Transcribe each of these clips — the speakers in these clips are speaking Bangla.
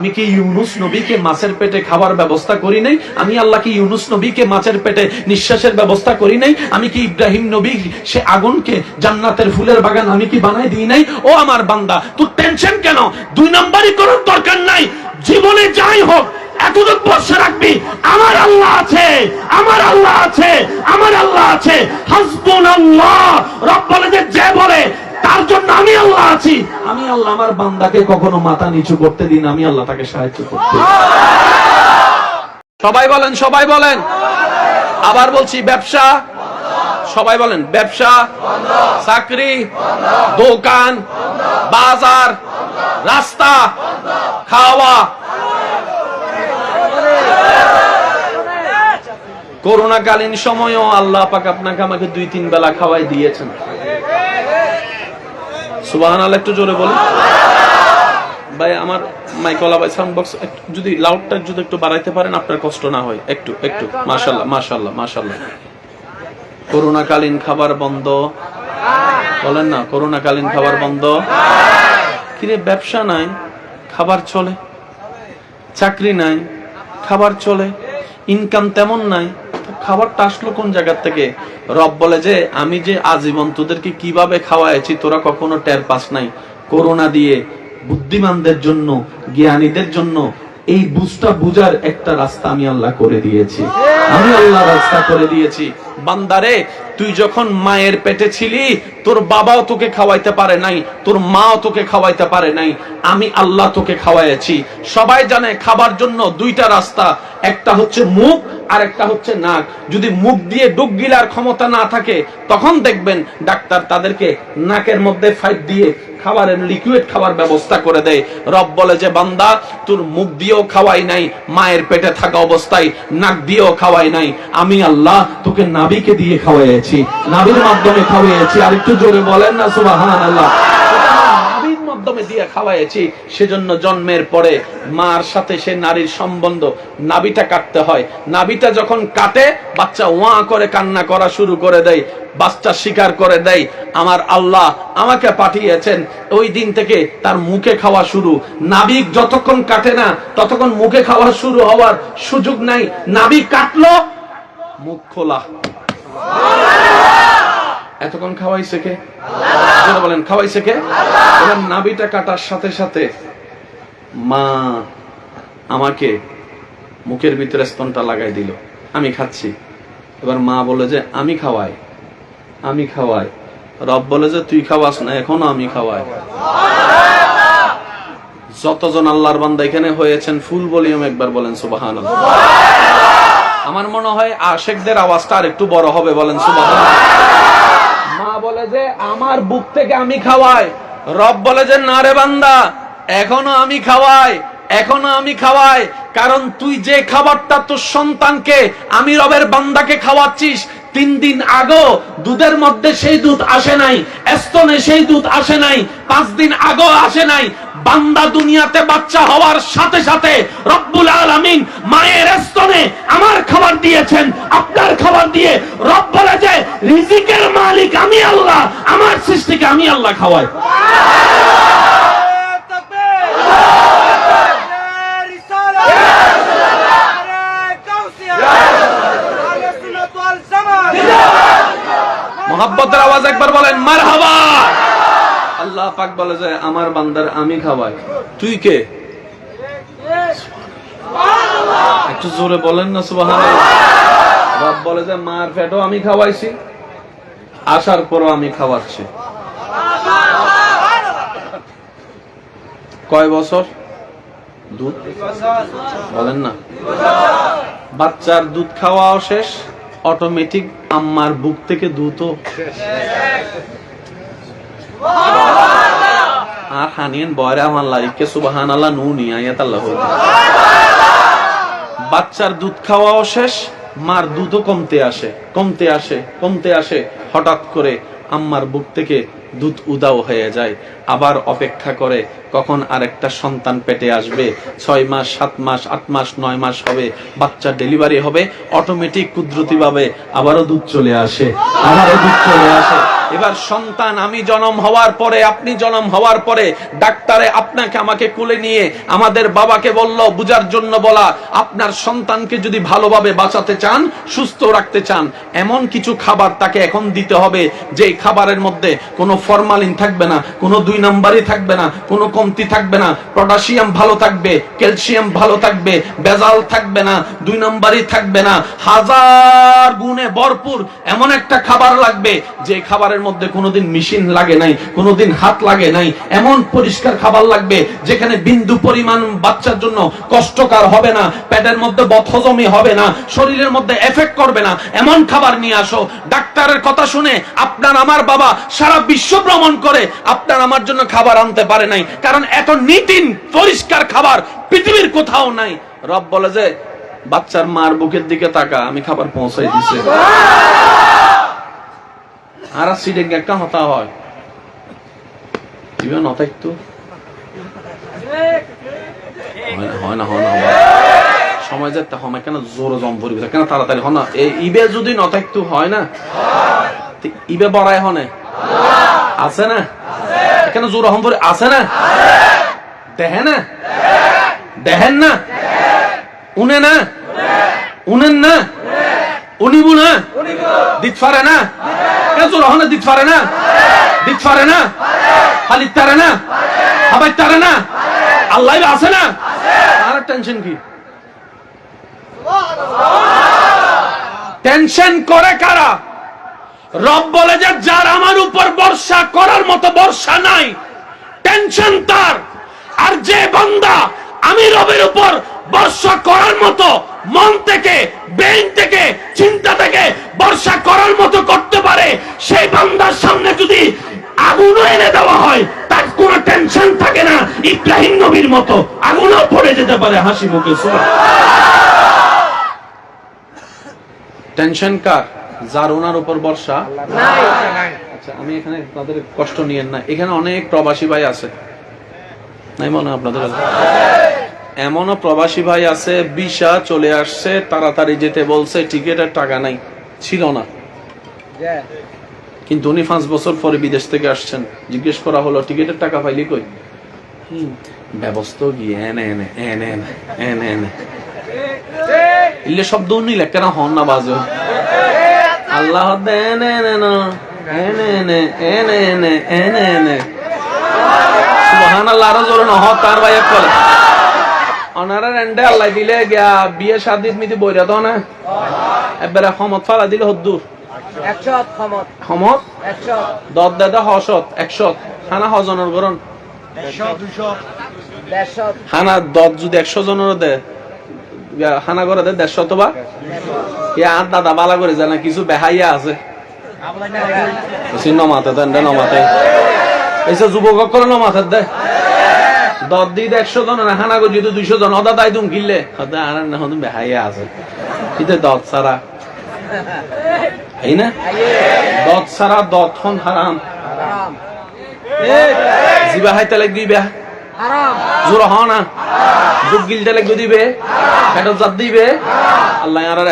আমি কি ইউনুস নবীকে মাছের পেটে খাবার ব্যবস্থা করি নাই? আমি আল্লাহ কি ইউনুস নবীকে মাছের পেটে নিঃশ্বাসের ব্যবস্থা করি নাই? আমি কি ইব্রাহিম নবী সে আগুনকে জান্নাতের ফুলের বাগান আমি কি বানাই দিই নাই? ও আমার বান্দা, তুই টেনশন কেন? দুই নাম্বারই করার দরকার নাই। জীবনে যাই হোক, এতটুকু বর্ষা রাখবি, আমার আল্লাহ আছে, আমার আল্লাহ আছে, আমার আল্লাহ আছে। হাসবুন আল্লাহ রব বলে যে বলে তার জন্য আমি আল্লাহ আছি। আমি আল্লাহ, আমার বান্দাকে কখনো মাথা নিচু করতে দিন, আমি আল্লাহ তাকে সাহায্য করতে সবাই বলেন সবাই বলেন। আবার বলছি, ব্যবসা। সবাই বলেন, ব্যবসা। চাকরি। দোকান। বাজার। রাস্তা। খাওয়া। করোনাকালীন সময়ও আল্লাহ পাক আপনাকে আমাকে দুই, তিন বেলা খাওয়াই দিয়েছেন। সুবাহান আল্লাহ একটু জোরে বলি ভাই, আমার মাইকলা ভাই সাউন্ড বক্স যদি লাউডটা যদি একটু বাড়াইতে পারেন, আপনার কষ্ট না হয়। একটু একটু। মাশাল্লাহ মাশাল্লাহ মাশাল্লাহ করোনাকালীন খাবার বন্ধ। বলেন না, করোনাকালীন খাবার বন্ধ। কিরে, ব্যবসা নাই, খাবার চলে। চাকরি নাই, খাবার চলে। ইনকাম তেমন নাই। খাবারটা আসলো কোন জায়গার থেকে? রব বলে যে, আমি যে আজীবন তোদেরকে কীভাবে খাওয়াইছি তোরা কখনো টের পাস নাই। করোনা দিয়ে, বুদ্ধিমানদের জন্য, জ্ঞানীদের জন্য, এই বুঝটা বুঝার একটা রাস্তা আমি আল্লাহ করে দিয়েছি। আমি আল্লাহ রাস্তা করে দিয়েছি। বান্দারে তুই যখন মায়ের পেটে ছিলি, তোর বাবাও তোকে খাওয়াইতে পারে নাই, তোর মাও তোকে খাওয়াইতে পারে নাই, আমি আল্লাহ তোকে খাওয়াইছি সবাই জানে খাবার জন্য দুইটা রাস্তা, একটা হচ্ছে মুখ আর একটা হচ্ছে নাক। যদি মুখ দিয়ে ডুব গিলার ক্ষমতা না থাকে, তখন দেখবেন ডাক্তার তাদেরকে নাকের মধ্যে ফাইট দিয়ে খাবারের লিকুইড খাবার ব্যবস্থা করে দেয়। রব বলে যে, বান্দা, তোর মুখ দিয়েও খাওয়াই নাই, মায়ের পেটে থাকা অবস্থায় নাক দিয়েও খাওয়াই নাই। আমি আল্লাহ তোকে নাবিকে দিয়ে খাওয়াইছি নাবির মাধ্যমে খাওয়াইছি আর একটু জোরে বলেন না সুবাহান আল্লাহ স্বীকার করে দেয় আমার আল্লাহ আমাকে পাঠিয়েছেন, ওই দিন থেকে তার মুখে খাওয়া শুরু। নাবিক যতক্ষণ কাটে না, ততক্ষণ মুখে খাওয়া শুরু হওয়ার সুযোগ নাই। নাবিক কাটলো, মুখ খোলা। এতক্ষণ খাওয়াইছে কে? বলেন, খাওয়াইছে কে? এবার নাবিটা কাটার সাথে সাথে মা আমাকে মুখের ভিতরে স্তনটা লাগাই দিল। আমি খাচ্ছি। এবার মা বলে যে, আমি খাওয়াই। আমি খাওয়াই। রব বলে যে, তুই খাওয়াস না, এখনও আমি খাওয়াই। যতজন আল্লাহর বান্দা এখানে হয়েছেন, ফুল ভলিউম একবার বলেন সুবাহান আমার মনে হয় আশেকদের আওয়াজটা আর একটু বড় হবে, বলেন সুবাহান মা বলে যে, আমার বুক থেকে আমি খাওয়াই। রব বলে যে, না রে বান্দা, এখনও আমি খাওয়াই, এখনও আমি খাওয়াই। কারণ তুই যে খাবারটা তোর সন্তানকে, আমি রবের বান্দাকে খাওয়াচ্ছিস, তিন দিন আগো দুধের মধ্যে সেই দুধ আসে নাই স্তনে সেই দুধ আসে নাই, পাঁচ দিন আগো আসে নাই বান্দা দুনিয়াতে বাচ্চা হওয়ার সাথে সাথে রব্বুল আলামিন মায়ের স্তনে আমার খাবার দিয়েছেন। আপনার খাবার দিয়ে রব বলে যে রিজিকের মালিক আমি আল্লাহ আমার সৃষ্টিকে আমি আল্লাহ খাওয়াই। মোহাব্বতের আওয়াজ একবার বলেন মারহাবা। আল্লাহ পাক বলে যে আমার বান্দার আমি খাওয়াই। তুই কে? একটু জোরে বলেন না সুবাহান রব বলে যে মার পেটও আমি খাওয়াইছি আসার পরও আমি খাওয়াচ্ছি। কয় বছর? দুধ? বলেন না। বাচ্চার দুধ খাওয়াও শেষ অটোমেটিক আম্মার বুক থেকে দুধও আর হানিয়েন বয়রা আমার লাইকে সুবাহান আল্লাহ নু নি আয়াত আল্লাহ বাচ্চার দুধ খাওয়াও শেষ মার দুধও কমতে আসে কমতে আসে কমতে আসে হঠাৎ করে আম্মার বুক থেকে দুধ উদাও হয়ে যায়। আবার অপেক্ষা করে, কখন আরেকটা সন্তান পেটে আসবে? ছয় মাস, সাত মাস, আট মাস, নয় মাস হবে। বাচ্চা ডেলিভারি হবে, অটোমেটিক কুদরতি ভাবে আবারও দুধ চলে আসে, আবারও দুধ চলে আসে। এবার সন্তান, আমি জন্ম হওয়ার পরে, আপনি জন্ম হওয়ার পরে, ডাক্তারে আপনাকে আমাকে কোলে নিয়ে আমাদের বাবাকে বলল, বুঝার জন্য বলা, আপনার সন্তানকে যদি ভালোভাবে বাঁচাতে চান সুস্থ রাখতে চান, এমন কিছু খাবার তাকে এখন দিতে হবে যে খাবারের মধ্যে কোনো ফরমালিন থাকবে না, কোনো দুই নাম্বারই থাকবে না, কোনো কমতি থাকবে না, পটাশিয়াম ভালো থাকবে, ক্যালসিয়াম ভালো থাকবে, বেজাল থাকবে না, দুই নাম্বারই থাকবে না, হাজার গুণে ভরপুর এমন একটা খাবার লাগবে যে খাবারের মধ্যে কোনোদিন মেশিন লাগে নাই, কোনোদিন হাত লাগে নাই, এমন পরিষ্কার খাবার লাগবে যেখানে বিন্দু পরিমাণ বাচ্চার জন্য কষ্টকর হবে না, পেটের মধ্যে বদহজমি হবে না, শরীরের মধ্যে এফেক্ট করবে না, এমন খাবার নিয়ে আসো। ডাক্তারের কথা শুনে আপনার আমার বাবা সারা বিশ্ব ভ্রমণ করে আপনার আমার জন্য খাবার আনতে পারে নাই। কারণ এত নিতিন পরিষ্কার খাবার পৃথিবীর কোথাও নাই। রব বলে যে, বাচ্চার মার বুকের দিকে তাকা, আমি খাবার পৌঁছাই দিছি। আর সিটে একটা হতা হয়। দিবে নতা একটু? হয় না হয় না সময় সময় কেন জোরে জম পড়বি কেন তাড়াতাড়ি হয় না? এই ইবে যদি নতা একটু হয় না? ইবে বড়াই হনে? আছে না? কেন জোর হম পড়ে আছে না? দেখে না? দেখেন না? উনে না? উনেন না? উনিব না? দিত পারে না? কেন জোর হনে দিত পারে না? দিত পারে না? খালি তারে না? হাবাই তারে না? আল্লাহ আছে না? আর টেনশন কি? টেনশন করে কারা? রব বলে যে, যার আমার উপর বর্ষা করার মতো বর্ষা নাই টেনশন তার। আর যে বান্দা আমি রবের উপর বর্ষা করার মতো মন থেকে ব্রেন থেকে, চিন্তা থেকে বর্ষা করার মতো করতে পারে, সেই বান্দার সামনে যদি আগুনও এনে দেওয়া হয়, তার কোনো টেনশন থাকে না, ইব্রাহিম নবীর মতো আগুনও পড়ে যেতে পারে, হাসি মুখে টেনশন কার? যার ওনার উপর বর্ষা আচ্ছা আমি এখানে আপনাদের কষ্ট নিয়েন না। এখানে অনেক প্রবাসী ভাই আছে। নাই মনে আপনাদের এমনও প্রবাসী ভাই আছে বিশা চলে আসছে তাড়াতাড়ি যেতে বলছে টিকিটের টাকা নাই ছিল না। কিন্তু উনি পাঁচ বছর পরে বিদেশ থেকে আসছেন। জিজ্ঞেস করা হলো টিকিটের টাকা পাইলি কই? ব্যবস্থা গিয়ে এনে এনে এনে এনে এনে এনে। ইলে শব্দ নিলে কেন হন না বাজো। আল্লাহ এনে না এনে এনে এনে এনে এনে এনে সুবহান আল্লাহ আরও জোরে ন তার ভাই একল অনারা রেন্ডে আল্লাহ দিলে গিয়া বিয়ে শাদিত মিতি বইরা তো না। ফালা দিলে হদ্দুর। ক্ষমত। দত দেদা হসত একশত। হানা হজনের গরণ দেড়শত হানা দত যদি একশো জনের দে। ইয়া, হানা করে দে দেড়শো তো বা আর দাদা বালা করে জানা কিছু বেহাইয়া আছে। নমাতে দেন নমাতে। এইসব যুবক করে নমাতে দে। দত দি দে একশো জন না হানা করে যদি দুইশো জন। অদা দাই তুম কিনলে। আর না হদুম বেহাইয়া আছে। ইতে দত সারা এই না দত সারা দত হন হারাম। জিবা হাইতে লাগবি বেহা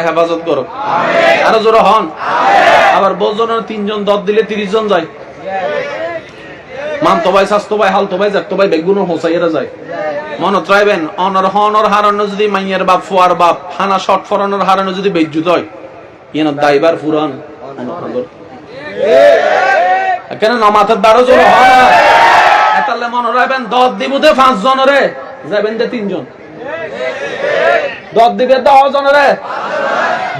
হেফাজত করো। আরও জোর হন। আবার বজনের তিনজন দত দিলে তিরিশ জন যায়। মান তো ভাই স্বাস্থ্য ভাই হাল তো ভাই যাক তো ভাই বেগুনো হোসাইয়েরা যায়। মনত রাখবেন, অনর হনর হারানো যদি মাইয়ের বাপ, ফুয়ার বাপ, হানা শট ফরানোর হারানো যদি বেজ্জুত হয়, ইয়েন দাইবার ফুরান। কেন নমাতের দ্বারও জোর হয় না এতালে মনে রাখবেন, দশ দিবুতে পাঁচ জনরে যাবেন দে তিনজন। দশ দিবে দশ জনরে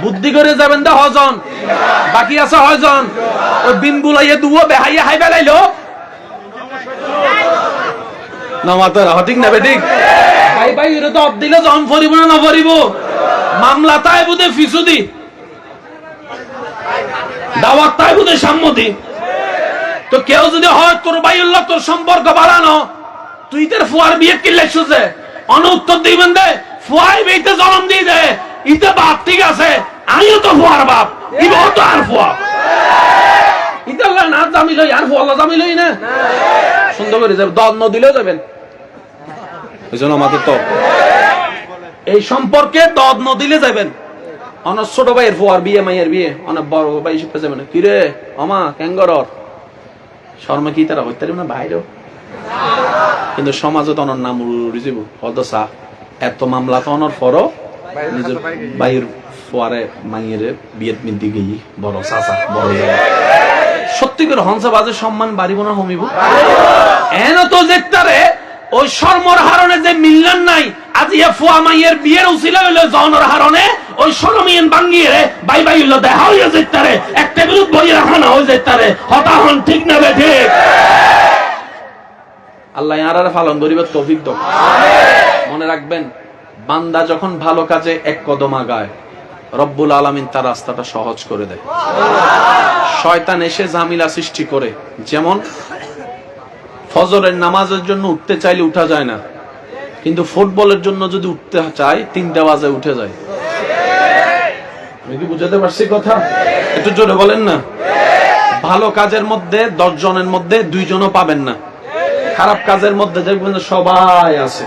বুদ্ধি করে যাবেন দে হজন বাকি আছে হজন ওই বিন বুলাইয়ে দুও বেহাইয়া হাই বেলাইলো নমাতের হঠিক নেবে ঠিক ভাই ভাই এর তো দিলে জন ফরিব না মামলা তাই বুধে ফিসুদি দাওয়াত তাই বুধে সাম্মতি তো কেউ যদি হয়, তোর বাইউল্লাহ তোর সম্পর্ক বাড়ানো। তুই তোর ফুয়ার বিয়ে কিনলে সুজে অন উত্তর দিবেন দে ফুয়াই বেইতে দিয়ে দে। ইতে বাপ ঠিক আছে, আমিও তো ফুয়ার বাপ। ইবো তো আর ফুয়া। ইতে আল্লাহ না জামি লই, আর ফুয়া জামি লই না। সুন্দর করে যাবে দল ন দিলেও যাবেন। আমাদের তো এই সম্পর্কে দদ ন দিলে যাবেন। অনেক ছোট ভাইয়ের ফুয়ার, বিয়ে মাইয়ের বিয়ে। অনেক বড় ভাই শিখতে যাবেন। কিরে শর্মা কি তারা হইতে না? বাইরেও। কিন্তু সমাজে তো অনর নাম যাব অদসা এত মামলা তো অনর পরও নিজের বাইর ফোয়ারে মাইয়ের বিয়েত মিন্দি গেই বড় চাচা, বড় সত্যি করে হংসা বাজে সম্মান বাড়িব না, হমিব? এন তো দেখতারে ওই শর্মর হারণে যে মিললেন নাই আজ ফুয়া মাইয়ের বিয়ের হইল হারণে ওই বাঙ্গিয়ে রে বাই বাই হইল দেখা হইয়া যেতারে একটা বিরুদ্ধ বই রাখা না হয়ে যেতারে হতাহন ঠিক না বে ঠিক। আল্লাহ পালন করিবার তৌফিক দাও। মনে রাখবেন বান্দা যখন ভালো কাজে এক কদম আগায় রব্বুল আলামিন তার রাস্তাটা সহজ করে দেয়। শয়তান এসে জামিলা সৃষ্টি করে যেমন ফজরের নামাজের জন্য উঠতে চাইলে উঠা যায় না কিন্তু ফুটবলের জন্য যদি উঠতে চায়, তিনটা বাজে উঠে যায়। আমি কি বুঝাতে পারছি কথা? একটু জোরে বলেন না। ভালো কাজের মধ্যে, দশ জনের মধ্যে দুইজনও পাবেন না। খারাপ কাজের মধ্যে দেখবেন সবাই আছে।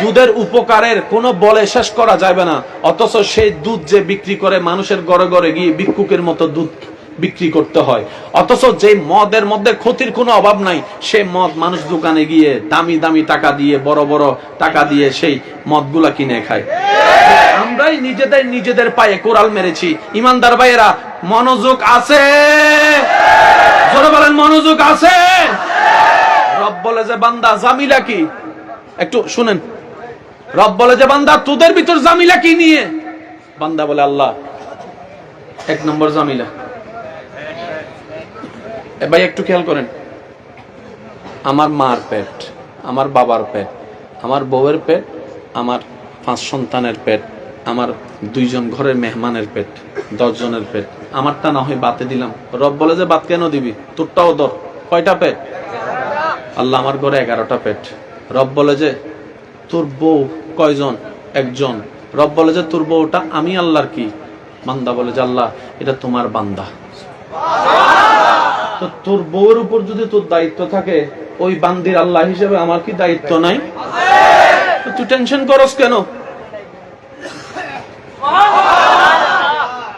দুধের উপকারের কোনো বলে শেষ করা যাবে না। অথচ সেই দুধ যে বিক্রি করে মানুষের ঘরে ঘরে গিয়ে ভিক্ষুকের মতো দুধ বিক্রি করতে হয়। অথচ যে মদের মধ্যে ক্ষতির কোনো অভাব নাই, সে মদ মানুষ দোকানে গিয়ে দামি দামি টাকা দিয়ে, বড় বড় টাকা দিয়ে সেই মদগুলা কিনে খায়। আমরাই নিজেদের নিজেদের পায়ে কোরাল মেরেছি। ইমানদার ভাইয়েরা, মনোযোগ আছে? মনোযোগ আছে? রব বলে যে, বান্দা, জামিলা কি? একটু শুনেন। রব বলে যে, বান্দা, তোদের ভিতর জামিলা কি নিয়ে? বান্দা বলে, আল্লাহ, এক নম্বর জামিলা। ভাই, একটু খেয়াল করেন। আমার মার পেট, আমার বাবার পেট, আমার বউয়ের পেট, আমার পাঁচ সন্তানের পেট, আমার দুইজন ঘরের মেহমানের পেট, দশজনের পেট। আমারটা না হয় বাতে দিলাম। রব বলে যে, বাত কেন দিবি? তোরটাও দর কয়টা পেট? আল্লাহ আমার ঘরে এগারোটা পেট। রব বলে যে, তোর বউ কয়জন? একজন। রব বলে যে, তোর বউটা আমি আল্লাহর কি? বান্দা বলে যে, আল্লাহ, এটা তোমার বান্দা। তো তোর বউয়ের উপর যদি তোর দায়িত্ব থাকে, ওই বান্দির আল্লাহ হিসেবে আমার কি দায়িত্ব নাই? তুই টেনশন করস কেন?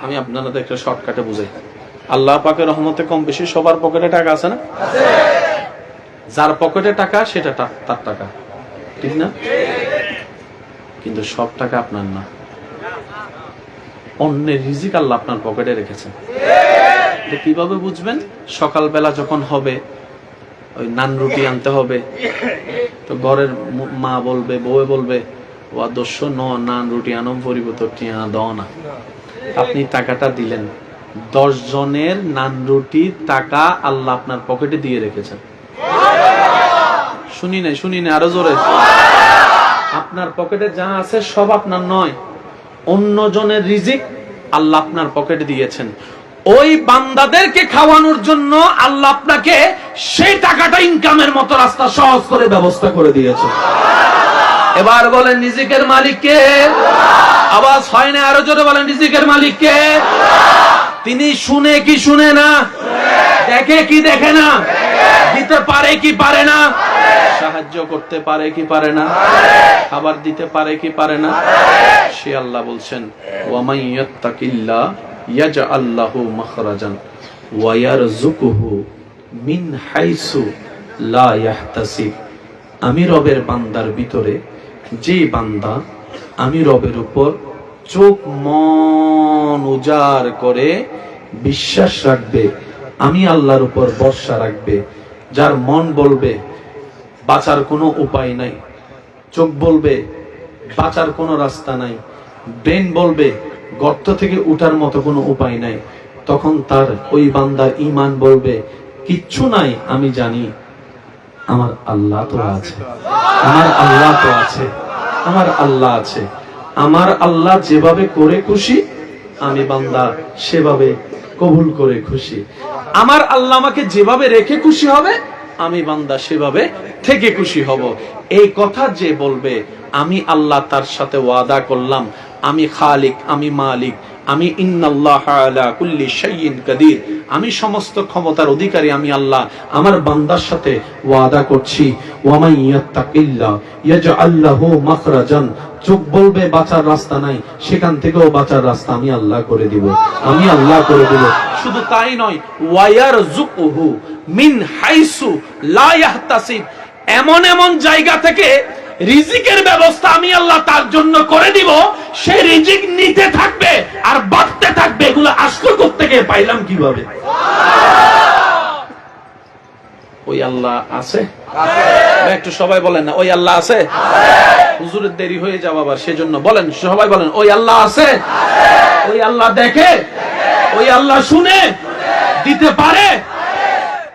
আমি আপনাদের একটা শর্টকাটে বুঝাই। আল্লাহ পাকের রহমতে কম বেশি সবার পকেটে টাকা আছে না? যার পকেটে টাকা, সেটা তার টাকা। ঠিক না? কিন্তু সব টাকা আপনার না। অন্যের রিজিক আল্লাহ আপনার পকেটে রেখেছেন। তো কীভাবে বুঝবেন? সকালবেলা যখন হবে, ওই নান রুটি আনতে হবে, তো ঘরের মা বলবে বউয়ে বলবে, ও আদর্শ, ন, নান, রুটি আনো পরিব তো টিয়া, দাও না। আপনি টাকাটা দিলেন। দশ জনের নান, রুটি, টাকা আল্লাহ আপনার পকেটে দিয়ে রেখেছেন। শুনি নাই শুনি নাই, আরও জোরে। আপনার পকেটে যা আছে সব আপনার নয়। অন্য জনের রিজিক আল্লাহ আপনার পকেটে দিয়েছেন। ওই বান্দাদেরকে খাওয়ানোর জন্য আল্লাহ আপনাকে সেই টাকাটা ইনকামের মতো রাস্তা সহজ করে ব্যবস্থা করে দিয়েছে। এবার বলেন, রিজিকের মালিককে আওয়াজ হয় না? আরও জোরে বলেন, রিজিকের মালিককে তিনি শুনে কি শুনে না? দেখে কি দেখে না? দিতে পারে কি পারে না? সাহায্য করতে পারে কি পারে না? খাবার দিতে পারে কি পারে না? সে আল্লাহ বলছেন ওয়ামাই ইয়াত্তাকিল্লাহ ইয়াজআল্লাহু মাখরাজান ওয়া ইয়ারযুকুহু মিন হাইসু লা আমি রবের বান্দার ভিতরে, যে বান্দা আমি রবের উপর চোখ মন উজাড় করে বিশ্বাস রাখবে, আমি আল্লাহর উপর ভরসা রাখবে, যার মন বলবে, বাঁচার কোনো উপায় নাই। চোখ বলবে, বাঁচার কোনো রাস্তা নাই। ব্রেন বলবে গর্ত থেকে উঠার মতো কোনো উপায় নাই। তখন তার ওই বান্দার ইমান বলবে, কিচ্ছু নাই, আমি জানি। আমার আল্লাহ তো আছে। আমার আল্লাহ তো আছে। আমার আল্লাহ আছে। আমার আল্লাহ যেভাবে করে খুশি, আমি বান্দা সেভাবে কবুল করে খুশি। আমার আল্লাহ আমাকে যেভাবে রেখে খুশি হবে, আমি বান্দা সেভাবে থেকে খুশি হব। এই কথা যে বলবে, আমি আল্লাহ তার সাথে ওয়াদা করলাম। আমি খালিক, আমি মালিক, আমি কুল্লি কাদির। আমি সমস্ত ক্ষমতার অধিকারী, আমি আল্লাহ। আমার বান্দার সাথে ওয়াদা করছি। মাখরাজান। চোখ বলবে, বাঁচার রাস্তা নাই। সেখান থেকেও বাঁচার রাস্তা আমি আল্লাহ করে দিব। আমি আল্লাহ করে দিব। শুধু তাই নয় ওয়ায়ার মিন হাইসু এমন এমন জায়গা থেকে রিজিকের ব্যবস্থা আমি আল্লাহ তার জন্য করে দিব, সে রিজিক নিতে থাকবে আর বাড়তে থাকবে, এগুলো আসলো থেকে পাইলাম কীভাবে? ওই আল্লাহ আছে? একটু সবাই বলেন না, ওই আল্লাহ আছে? হুজুরের দেরি হয়ে যাওয়া আবার, সেজন্য বলেন, সবাই বলেন, ওই আল্লাহ আছে? ওই আল্লাহ দেখে? ওই আল্লাহ শুনে? দিতে পারে?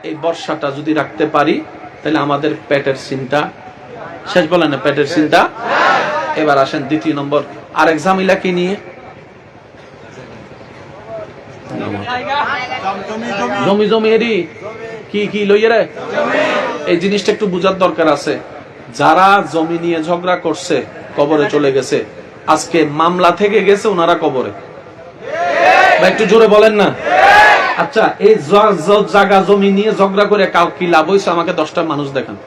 এই বর্ষাটা যদি রাখতে পারি, তাহলে আমাদের পেটের চিন্তা শেষ বলেন না পেটের চিন্তা। এবার আসেন দ্বিতীয় নম্বর। আরেক জামিলা কি নিয়ে? জমি জমি, এরি। কি কি লইয়ে রে? এই জিনিসটা একটু বুঝার দরকার আছে। যারা জমি নিয়ে ঝগড়া করছে, কবরে চলে গেছে, আজকে মামলা থেকে গেছে ওনারা কবরে। একটু জোরে বলেন না। আচ্ছা এই জায়গা জমি নিয়ে ঝগড়া করে কাল কি লাভ হয়েছে আমাকে দশটা মানুষ দেখান।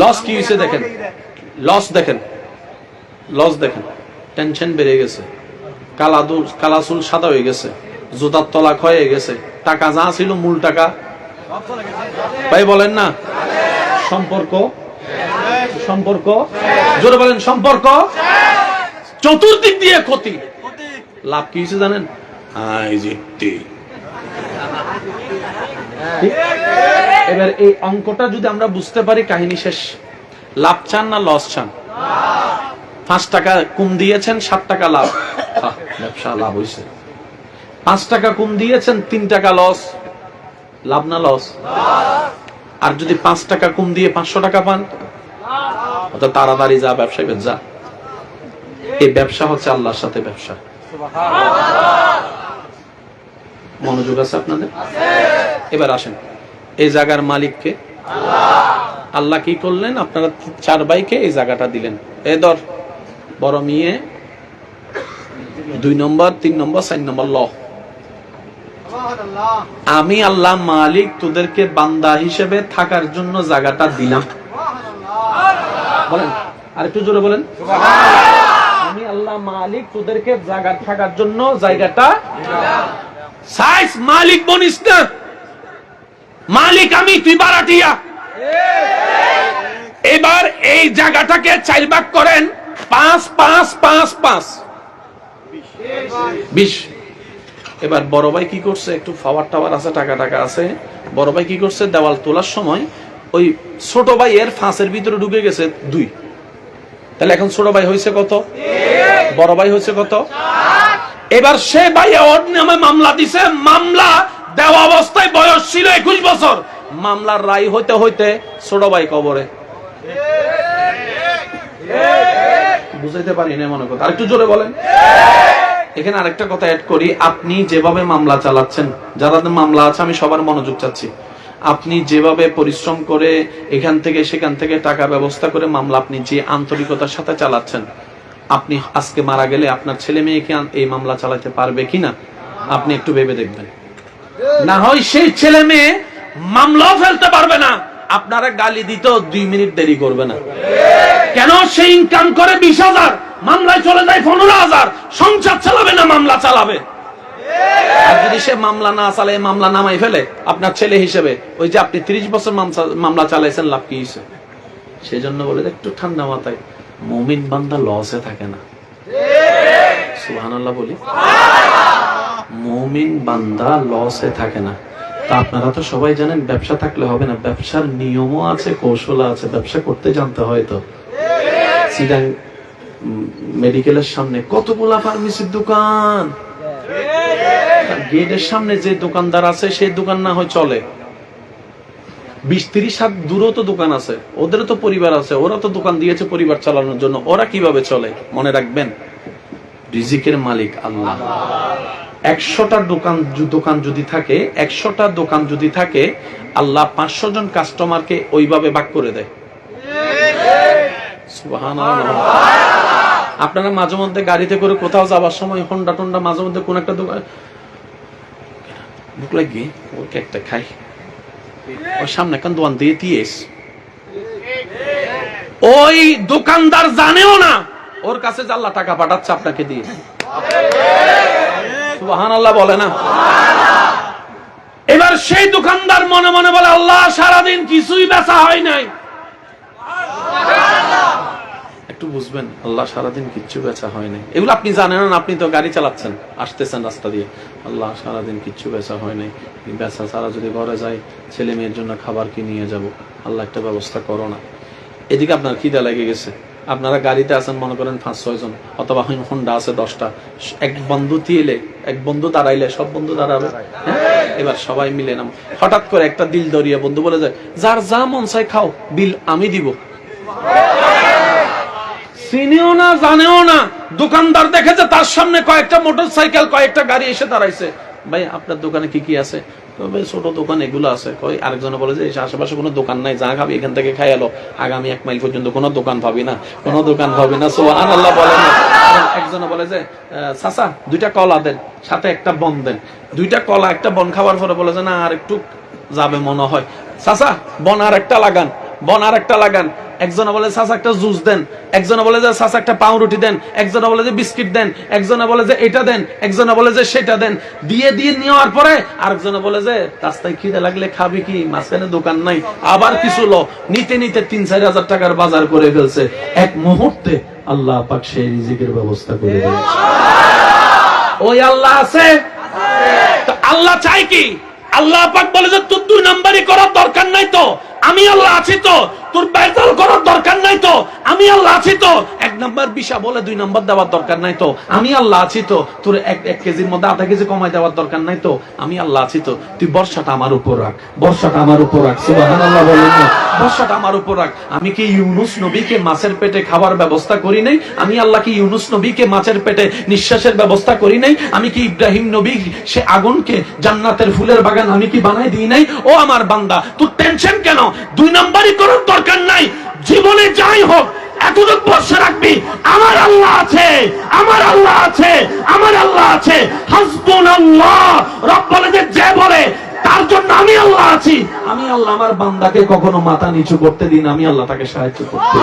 লস কি হয়েছে দেখেন? লস দেখেন। লস দেখেন। টেনশন বেড়ে গেছে। কালাদুল কালাসুল সাদা হয়ে গেছে। জুতার তলা ক্ষয়ে গেছে। টাকা যা ছিল মূল টাকা। ভাই বলেন না? সম্পর্ক? সম্পর্ক? জোরে বলেন সম্পর্ক? চতুর্দিক দিয়ে ক্ষতি। লাভ কি হয়েছে জানেন? আই জিততি? এবার এই অঙ্কটা যদি আমরা বুঝতে পারি, কাহিনী শেষ। লাভ চান না লস চান? পাঁচ টাকা কম দিয়েছেন, সাত টাকা লাভ। ব্যবসা লাভ হয়েছে পাঁচ টাকা কম দিয়েছেন, তিন টাকা লস। লাভ না লস? আর যদি পাঁচ টাকা কম দিয়ে পাঁচশো টাকা পান, অত তাড়াতাড়ি যা, ব্যবসায় যা। এই ব্যবসা হচ্ছে আল্লাহর সাথে ব্যবসা। মনোযোগ আছে আপনাদের? এবার আসেন। এই জায়গার মালিককে আল্লাহ কি করলেন? আপনারা চার ভাইকে এই জায়গাটা দিলেন। এ ধর বড় মেয়ে দুই নম্বর তিন নম্বর চার নম্বর ল। আমি আল্লাহ মালিক তোদেরকে বান্দা হিসেবে থাকার জন্য জায়গাটা দিলাম। বলেন আর একটু জোরে বলেন। আমি আল্লাহ মালিক তোদেরকে জায়গা থাকার জন্য জায়গাটা সাইজ মালিক বনিস না। মালিক আমি, তুই বারাটিয়া। এবার এই জায়গাটাকে চার ভাগ করেন পাঁচ পাঁচ পাঁচ পাঁচ। বিশ। এবার বড় ভাই কি করছে? একটু ফাওয়ার টাওয়ার আছে, টাকা টাকা আছে। বড় ভাই কি করছে? দেওয়াল তোলার সময় ওই ছোট ভাই এর ফাঁসের ভিতরে ঢুকে গেছে দুই। তাহলে এখন ছোট ভাই হয়েছে কত? বড় ভাই হয়েছে কত? এবার সে ভাই ওর নামে মামলা দিছে। মামলা দেওয়া অবস্থায় বয়স ছিল একুশ বছর। মামলার রায় হইতে হইতে ছোট ভাই কবরে। বুঝাইতে পারি না মনে কথা আরেকটু জোরে বলেন। এখানে আরেকটা কথা অ্যাড করি। আপনি যেভাবে মামলা চালাচ্ছেন, যারা মামলা আছে, আমি সবার মনোযোগ চাচ্ছি। আপনি যেভাবে পরিশ্রম করে এখান থেকে সেখান থেকে টাকা ব্যবস্থা করে মামলা আপনি যে আন্তরিকতার সাথে চালাচ্ছেন আপনি আজকে মারা গেলে আপনার ছেলে মেয়েকে এই মামলা চালাতে পারবে কিনা? আপনি একটু ভেবে দেখবেন। না হয় সেই ছেলে মেয়ে মামলাও ফেলতে পারবে না। আপনারা গালি দিতেও দুই মিনিট দেরি করবে না। কেন? সে ইনকাম করে বিশ হাজার। মামলায় চলে যায় পনেরো হাজার। সংসার চালাবে না, মামলা চালাবে। যদি সে মামলা না চালায়, মামলা নামাই ফেলে, আপনার ছেলে হিসেবে, ওই যে আপনি ত্রিশ বছর মামলা চালাইছেন, লাভ কি হয়েছে সেই জন্য বলে একটু ঠান্ডা মাথায় মমিন বান্দা লসে থাকে না। সুবহানাল্লাহ বলি। মমিন বান্দা লসে থাকে না। তা আপনারা তো সবাই জানেন ব্যবসা থাকলে হবে না। ব্যবসার নিয়মও আছে, কৌশল আছে, ব্যবসা করতে জানতে হয় তো। সিডাং মেডিকেলের সামনে কতগুলা ফার্মেসির দোকান? গেটের সামনে যে দোকানদার আছে, সেই দোকান না হয় চলে। বিশ তিরিশ হাত দূরেও তো দোকান আছে, ওদেরও তো পরিবার আছে, ওরা তো দোকান দিয়েছে পরিবার চালানোর জন্য, ওরা কীভাবে চলে, মনে রাখবেন? রিজিকের মালিক আল্লাহ। একশোটা দোকান দোকান যদি থাকে, একশোটা দোকান যদি থাকে, আল্লাহ পাঁচশো জন কাস্টমারকে ওইভাবে ভাগ করে দেয়। আপনারা মাঝে মধ্যে গাড়িতে করে কোথাও যাবার সময় হন্ডা টন্ডা মাঝে মধ্যে কোন একটা দোকান ভুক লাগি ও কেকটা খাই। সামনে কান দোয়ান দিয়ে দিয়েস ওই দোকানদার জানেও না, ওর কাছে আল্লাহ টাকা পাঠাচ্ছে আপনাকে দিয়ে। সুবাহান আল্লাহ বলে না? এবার সেই দোকানদার মনে মনে বলে, আল্লাহ সারাদিন কিছুই বেচা হয় নাই। একটু বুঝবেন, আল্লাহ সারাদিন কিচ্ছু বেচা হয় নাই। এগুলো আপনি জানেন না, আপনি তো গাড়ি চালাচ্ছেন, আসতেছেন রাস্তা দিয়ে। আল্লাহ সারাদিন কিচ্ছু বেচা হয় নাই। বেচা ছাড়া যদি ঘরে যাই ছেলে মেয়ের জন্য খাবার কি নিয়ে যাব? আল্লাহ একটা ব্যবস্থা করো না। এদিকে আপনার খিদা লেগে গেছে। আপনারা গাড়িতে আছেন, মনে করেন পাঁচ, ছয় জন, অথবা হোন্ডা আছে দশটা। এক বন্ধু তিলে, এক বন্ধু দাঁড়াইলে সব বন্ধু দাঁড়াবে হ্যাঁ? এবার সবাই মিলে নাম হঠাৎ করে একটা দিল দরিয়া বন্ধু বলে যায়, যার যা মন চাই খাও, বিল আমি দিব। চিনিও না, জানেও না। দোকানদার দেখেছে, তার সামনে কয়েকটা মোটর সাইকেল কয়েকটা গাড়ি এসে দাঁড়াইছে। ভাই, আপনার দোকানে কি কি আছে? ছোট দোকান, এগুলো আছে। কই, আরেকজনে বলে যে আশেপাশে কোনো দোকান নাই, যা খাবি এখান থেকে খাই এলো আগামী এক মাইল পর্যন্ত কোনো দোকান পাবি না, কোনো দোকান পাবি না। সোহান আল্লাহ বলে না। একজনে বলে যে চাচা, দুইটা কলা দেন, সাথে একটা বন দেন। দুইটা কলা, একটা বন খাওয়ার পরে বলে যে, না, আর একটু যাবে মনে হয়। চাচা, বন আর একটা লাগান, বন আর একটা লাগান। একজনে বলে, চাচা, একটা জুস দেন। একজনে বলে যে, চাচা, একটা পাউরুটি দেন। একজনে বলে যে, বিস্কিট দেন। একজনে বলে যে, এটা দেন। একজনে বলে যে, সেটা দেন। দিয়ে দিয়ে নেওয়ার পরে আরেকজনে বলে যে, রাস্তায় খিদে লাগলে খাবি কি? মাঝখানে দোকান নাই। আবার কিছু লো। নিতে নিতে তিন, চার হাজার টাকার বাজার করে ফেলছে। এক মুহূর্তে আল্লাহ পাক সেই রিজিকের ব্যবস্থা করে দিয়েছে। ওই আল্লাহ আছে? আল্লাহ চাই কি? আল্লাহ পাক বলে যে, তোর দুই নাম্বারই করার দরকার নাই তো। আমি আল্লাহ আছি তো। তোর বেজাল করার দরকার নাই তো। আমি আল্লাহ আছি তো। এক নাম্বার বিষা বলে দুই নাম্বার দেওয়ার দরকার নাই তো। আমি আল্লাহ আছি তো। তোর এক এক কেজির মধ্যে আধা কেজি কমাই দেওয়ার দরকার নাই তো। আমি আল্লাহ আছি তো। তুই বর্ষাটা আমার উপর রাখ। বর্ষাটা আমার উপর রাখ। সুবহানাল্লাহ বলেন না। বর্ষাটা আমার উপর রাখ। আমি কি ইউনুস নবীকে মাছের পেটে খাবার ব্যবস্থা করি নাই? আমি আল্লাহ কি ইউনুস নবীকে মাছের পেটে নিঃশ্বাসের ব্যবস্থা করি নাই? আমি কি ইব্রাহিম নবী সে আগুনকে জান্নাতের ফুলের বাগান আমি কি বানাই দিই নাই? ও আমার বান্দা তুই টেনশন কেন? দুই নাম্বারই করার দরকার নাই। জীবনে যাই হোক, এতটুক বর্ষা রাখবি, আমার আল্লাহ আছে, আমার আল্লাহ আছে, আমার আল্লাহ আছে। হাসবুন আল্লাহ রব বলে যে যে বলে, তার জন্য আমি আল্লাহ আছি। আমি আল্লাহ, আমার বান্দাকে কখনো মাথা নিচু করতে দিন আমি আল্লাহ তাকে সাহায্য করতে।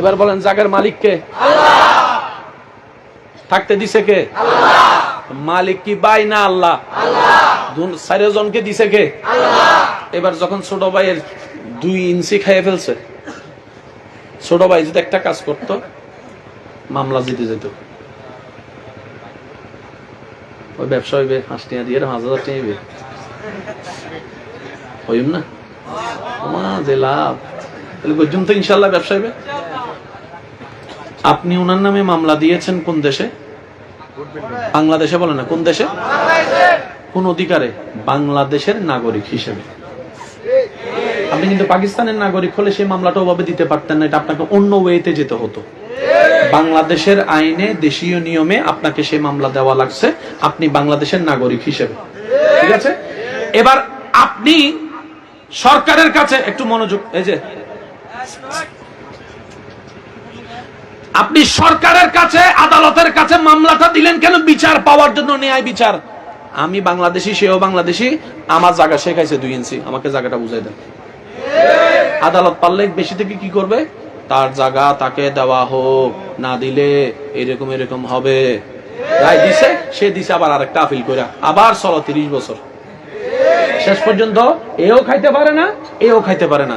এবার বলেন, জাগের মালিককে? থাকতে দিছে কে? মালিক কি বাই না আল্লাহ? চারজনকে দিছে কে? এবার যখন ছোট ভাইয়ের দুই ইঞ্চি খাইয়ে ফেলছে, ছোট ভাই যদি একটা কাজ করতো, মামলা জিতে যেত। ওই ব্যবসা হইবে পাঁচ টিয়া দিয়ে, পাঁচ হাজার টাকা হইবে। হইম না? যে লাভ। তাহলে পর্যন্ত ইনশাল্লাহ ব্যবসা হইবে। আপনি ওনার নামে মামলা দিয়েছেন কোন দেশে? বাংলাদেশে বলে না, কোন দেশে? কোন অধিকারে? বাংলাদেশের নাগরিক হিসেবে। আপনি কিন্তু পাকিস্তানের নাগরিক হলে সেই মামলাটা ওভাবে দিতে পারতেন না, এটা আপনাকে অন্য ওয়েতে যেতে হতো। বাংলাদেশের আইনে, দেশীয় নিয়মে আপনাকে সেই মামলা দেওয়া লাগছে, আপনি বাংলাদেশের নাগরিক হিসেবে। ঠিক আছে? এবার আপনি সরকারের কাছে একটু মনোযোগ, এই যে, আপনি সরকারের কাছে, আদালতের কাছে মামলাটা দিলেন কেন? বিচার পাওয়ার জন্য ন্যায় বিচার। আমি বাংলাদেশি, সেও বাংলাদেশি, আমার জায়গা শেখাইছে দুই ইঞ্চি, আমাকে জায়গাটা বুঝাই দেন। আদালত পারলে বেশি থেকে কি করবে? তার জায়গা তাকে দেওয়া হোক না দিলে এরকম এরকম হবে। রায় দিছে সে দিছে আবার আরেকটা আপিল করে আবার চলো তিরিশ বছর। শেষ পর্যন্ত এও খাইতে পারে না এও খাইতে পারে না।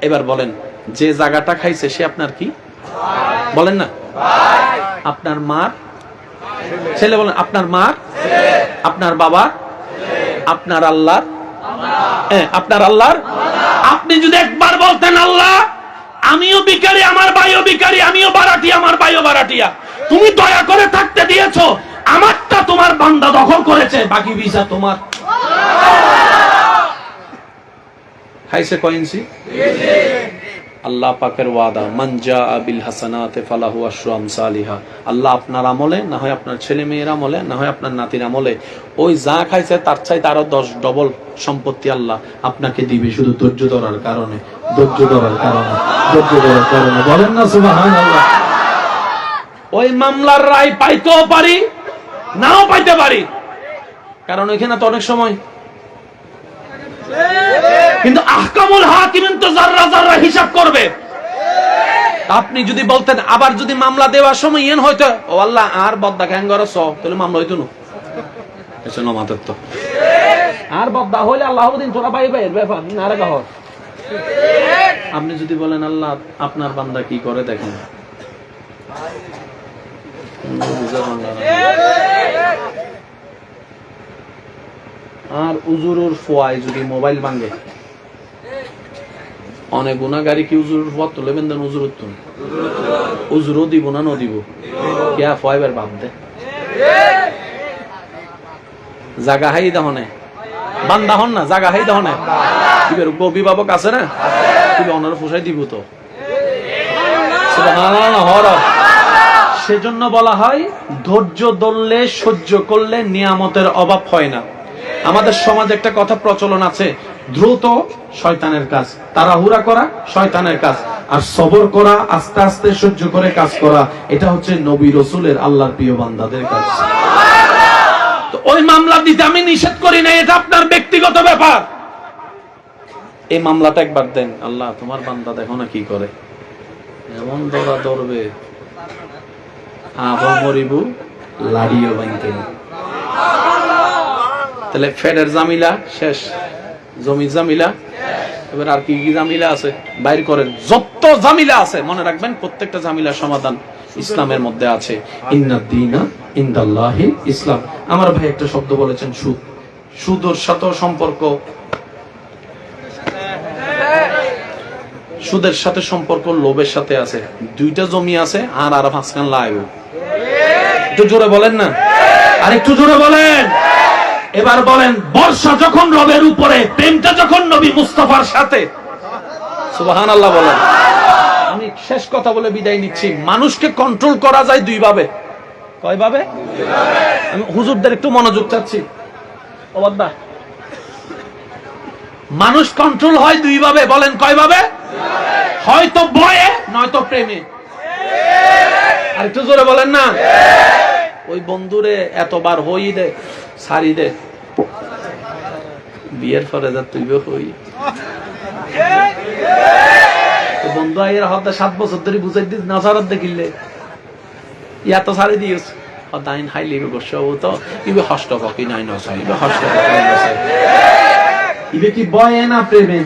এবার বলেন যে জায়গাটা খাইছে সে আপনার কি? বলেন না। আপনার মা ছেলে বলেন আপনার মা আপনার বাবা আপনার আল্লাহ হ্যাঁ, আপনার আল্লাহর? আপনি যদি একবার বলতেন, আল্লাহ, আমিও বিকারি আমার ভাইও বিকারি আমিও বারাটিয়া, আমার ভাইও বারাটিয়া। তুমি দয়া করে থাকতে দিয়েছ, আমারটা তোমার বান্দা দখল করেছে, বাকি ভিসা তোমার। খাইছে কয়েন্সি আল্লাহ পাকের ওয়াদা মানজা আবিল হাসানাতে ফালাহু আশরু আমসালিহা। আল্লাহ আপনার আমলে, না হয় আপনার ছেলে মেয়ের আমলে, না হয় আপনার নাতির আমলে। ওই যা খাইছে, তার চাইতে আরও দশ ডবল সম্পত্তি আল্লাহ আপনাকে দিবে শুধু ধৈর্য ধরার কারণে, ধৈর্য ধরার কারণে, ধৈর্য ধরার কারণে। বলেন না সুবাহান আল্লাহ ওই মামলার রায় পাইতেও পারি, নাও পাইতে পারি। কারণ ওইখানে তো অনেক সময় কিন্তু আহকামুল হাকিমিন তো জাররা জাররা হিসাব করবে। আপনি যদি বলতেন আবার যদি মামলা দেওয়ার সময় ইয়েন হয়তো ও আল্লাহ আর বদ্দা খ্যাং গর তাহলে মামলা হইতো না। এসে নমাতের তো। আর বদ্দা হইলে আল্লাহ দিন তোরা পাইবে এর ব্যাপার না রে কহ আপনি যদি বলেন আল্লাহ আপনার বান্দা কি করে দেখেন। আর উজুরুর ফোয়াই যদি মোবাইল ভাঙে অনেক গুণাগারি কি উজুর ফোয়া তুলে বেন্দেন উজুর তুন উজুরও দিব না ন দিব। কিয়া ফোয়াইবার বাদ দে। জাগা হাই দহনে। বান্দা হন না, জাগা হাই অভিভাবক আছে না? তুমি অনার ফুসাই দিব তো। সেজন্য বলা হয়, ধৈর্য ধরলে, সহ্য করলে নিয়ামতের অভাব হয় না। আমাদের সমাজে একটা কথা প্রচলন আছে দ্রুত শয়তানের কাজ, তাড়াহুড়া করা শয়তানের কাজ, আর সবর করা, আস্তে আস্তে সহ্য করে কাজ করা, এটা হচ্ছে নবী রসুলের আল্লাহর প্রিয় বান্দাদের কাজ। ওই মামলা দিতে আমি নিষেধ করি না এটা আপনার ব্যক্তিগত ব্যাপার। এই মামলাটা একবার দেন। আল্লাহ, তোমার বান্দা দেখো না কি করে। এমন দৌড়া দৌড়বে। আবো মরিবু লাড়িও বাইনতে তাহলে ফেডের জামিলা শেষ। জমি জামিলা? এবার আর কি কি জামিলা আছে? বাইর করেন। যত জামিলা আছে, মনে রাখবেন, প্রত্যেকটা জামিলার সমাধান ইসলামের মধ্যে আছে। ইন্নাদ্দিনা ইন্দাল্লাহি ইসলাম। আমার ভাই একটা শব্দ বলেছেন, সুদ। সুদর সাথেও সম্পর্ক। সুদের সাথে সম্পর্ক লোভের সাথে আছে। দুইটা জমি আছে, আর আর পাঁচখান লাইব। একটু জোরে বলেন না? আর একটু জোরে বলেন! এবার বলেন বর্ষা যখন রবের উপরে প্রেমটা যখন নবী মুস্তফার সাথে। সুবাহান আল্লাহ বলেন। আমি শেষ কথা বলে বিদায় নিচ্ছি। মানুষকে কন্ট্রোল করা যায় দুই ভাবে কয় ভাবে আমি হুজুরদের একটু মনোযোগ চাচ্ছি। অবাদ্দা মানুষ কন্ট্রোল হয় দুই ভাবে বলেন কয় ভাবে হয়তো ভয়ে নয়তো প্রেমে। আর একটু জোরে বলেন না? ওই বন্ধুরে এতবার হই দে। দে। বিয়ের পরে যা হই। বন্ধু আইয়ের হতে সাত বছর ধরে বুঝাই দিস নাসারত দেখিলে। ইয়া তো সারি দিস দাইন হাই লিবে গোস্ব তো। ইবে নাই নসাই ইবে ইবে কি বয়ে না প্রেমে?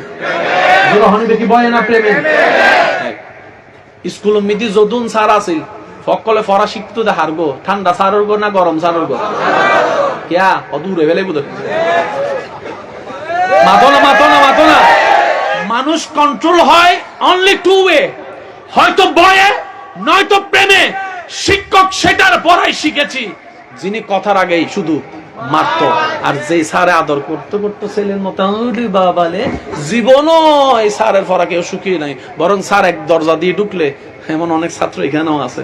ইবে কি বয়ে না প্রেমে? স্কুল মিদি যদুন সার আছিল। সকলে ফরা শিখতো দে গো ঠান্ডা সারর গো না গরম সারর গো মানুষ কন্ট্রোল হয় অনলি টু ওয়ে হয়তো বয়ে, নয়তো প্রেমে। শিক্ষক সেটার পড়াই শিখেছি। যিনি কথার আগেই শুধু মারত। আদর করতে করতে ছেলের "ওরে বাবালে, জীবনও এই পড়া কেউ শুকিয়ে নাই। বরং স্যার এক দরজা দিয়ে ঢুকলে, এমন অনেক ছাত্র এখানেও আছে।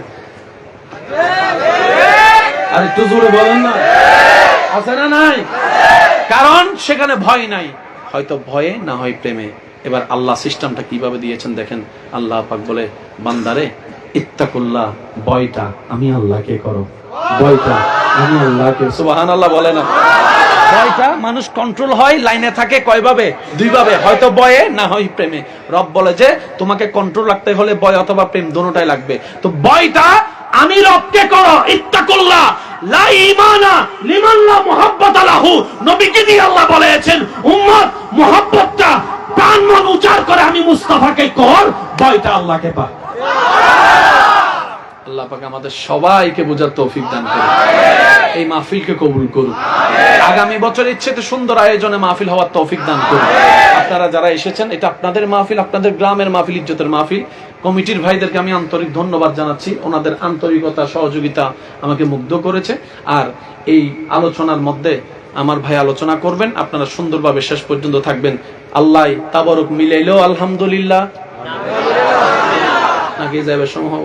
আর একটু জোরে বলেন না? আছে না নাই? কারণ সেখানে ভয় নাই। হয়তো ভয়ে, না হয় প্রেমে। এবার আল্লাহ সিস্টেমটা কীভাবে দিয়েছেন দেখেন। আল্লাহ পাক বলে, বান্দারে, ইত্তাকুল্লাহ, ভয়টা আমি আল্লাহকে করো। ভয়টা আমি আল্লাহকে সুবাহান আল্লাহ বলে না। ভয়টা মানুষ কন্ট্রোল হয় লাইনে থাকে কয়ভাবে? দুইভাবে। হয়তো বয়ে না হয় প্রেমে। রব বলে যে, তোমাকে কন্ট্রোল রাখতে হলে ভয় অথবা প্রেম দোনোটাই লাগবে। তো ভয়টা আমি রবকে করো, ইত্তাকুল্লাহ। লা ঈমানা লিমান লা মুহাব্বাত লাহু। নবীকে দিয়ে আল্লাহ বলেছেন উম্মত মুহাব্বতটা প্রাণ মন করে আমি মুস্তাফাকে কর ভয়টা আল্লাহকে পা আল্লাহ। পাক আমাদের সবাইকে বোঝার তৌফিক দান করুন। এই মাহফিলকে কবুল করুন। আগামী বছর ইচ্ছেতে সুন্দর আয়োজনে মাহফিল হওয়ার তৌফিক দান করুন। আপনারা যারা এসেছেন এটা আপনাদের মাহফিল আপনাদের গ্রামের মাহফিল ইজ্জতের মাহফিল। কমিটির ভাইদেরকে আমি আন্তরিক ধন্যবাদ জানাচ্ছি। ওনাদের আন্তরিকতা, সহযোগিতা আমাকে মুগ্ধ করেছে। আর এই আলোচনার মধ্যে আমার ভাই আলোচনা করবেন। আপনারা সুন্দরভাবে শেষ পর্যন্ত থাকবেন। আল্লাহ তাবরক মিলাইলেও আলহামদুলিল্লাহ। নাকি যাবে সময় হব